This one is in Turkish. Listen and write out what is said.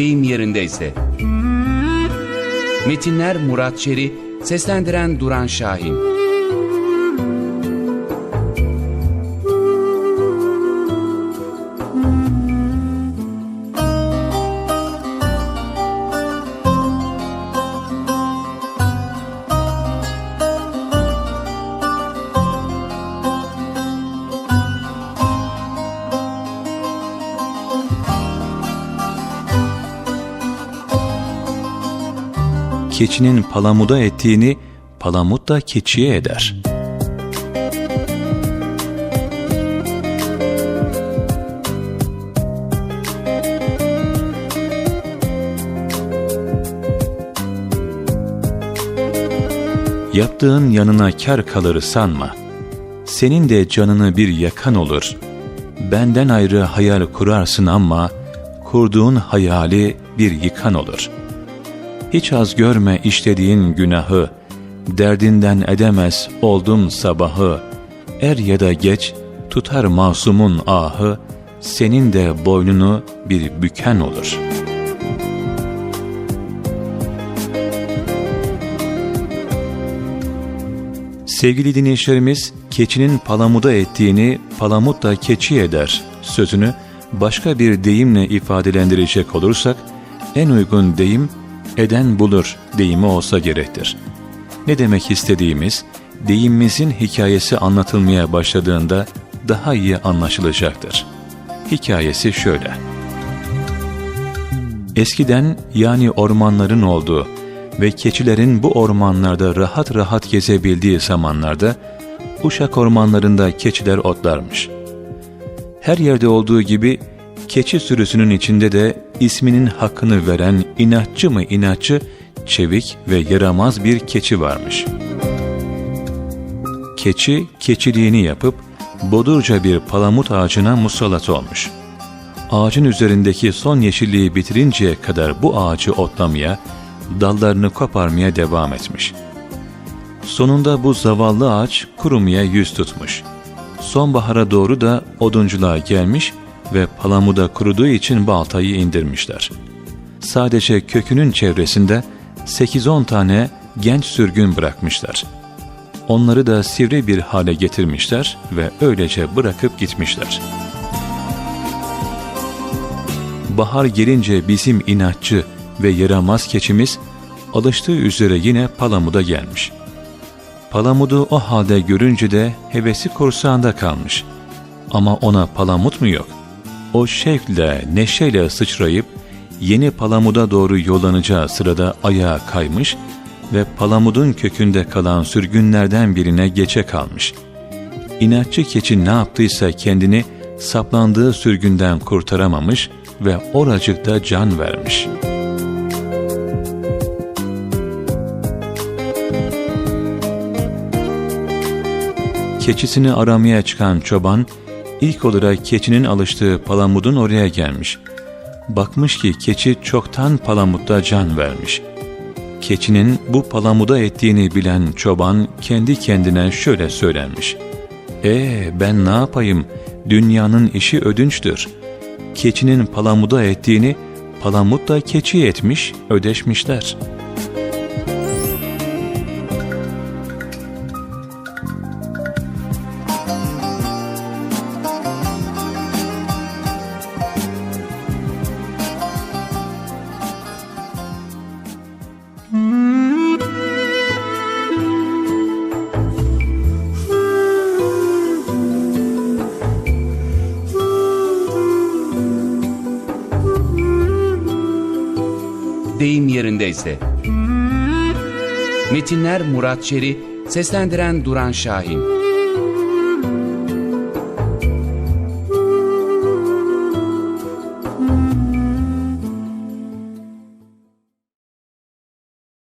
yerindeyse. Metinler Murat Çeri, seslendiren Duran Şahin. Keçinin palamuda ettiğini palamut da keçiye eder. Yaptığın yanına kar kalır sanma. Senin de canını bir yakan olur. Benden ayrı hayal kurarsın ama kurduğun hayali bir yıkan olur. Hiç az görme işlediğin günahı, derdinden edemez oldum sabahı. Er ya da geç tutar masumun ahı, senin de boynunu bir büken olur.'' Sevgili dinleyicilerimiz, keçinin palamuda ettiğini palamut da keçi eder sözünü başka bir deyimle ifadelendirecek olursak, en uygun deyim eden bulur deyimi olsa gerektir. Ne demek istediğimiz, deyimimizin hikayesi anlatılmaya başladığında daha iyi anlaşılacaktır. Hikayesi şöyle. Eskiden yani ormanların olduğu, ve keçilerin bu ormanlarda rahat rahat gezebildiği zamanlarda Uşak ormanlarında keçiler otlarmış. Her yerde olduğu gibi keçi sürüsünün içinde de isminin hakkını veren inatçı mı inatçı, çevik ve yaramaz bir keçi varmış. Keçi, keçiliğini yapıp bodurca bir palamut ağacına musallat olmuş. Ağacın üzerindeki son yeşilliği bitirinceye kadar bu ağacı otlamaya, dallarını koparmaya devam etmiş. Sonunda bu zavallı ağaç kurumaya yüz tutmuş. Sonbahara doğru da odunculuğa gelmiş ve palamuda kuruduğu için baltayı indirmişler. Sadece kökünün çevresinde 8-10 tane genç sürgün bırakmışlar. Onları da sivri bir hale getirmişler ve öylece bırakıp gitmişler. Bahar gelince bizim inatçı, ve yaramaz keçimiz alıştığı üzere yine Palamud'a gelmiş. Palamud'u o halde görünce de hevesi kursağında kalmış. Ama ona Palamut mu yok? O şevkle, neşeyle sıçrayıp yeni Palamud'a doğru yollanacağı sırada ayağa kaymış ve Palamud'un kökünde kalan sürgünlerden birine geçe kalmış. İnatçı keçi ne yaptıysa kendini saplandığı sürgünden kurtaramamış ve oracıkta can vermiş.'' keçisini aramaya çıkan çoban, ilk olarak keçinin alıştığı palamudun oraya gelmiş. Bakmış ki keçi çoktan palamutta can vermiş. Keçinin bu palamuda ettiğini bilen çoban kendi kendine şöyle söylenmiş. Ee ben ne yapayım, dünyanın işi ödünçtür. Keçinin palamuda ettiğini palamut da keçi etmiş, ödeşmişler.'' Deyim yerindeyse. Metinler Murat Çeri, seslendiren Duran Şahin.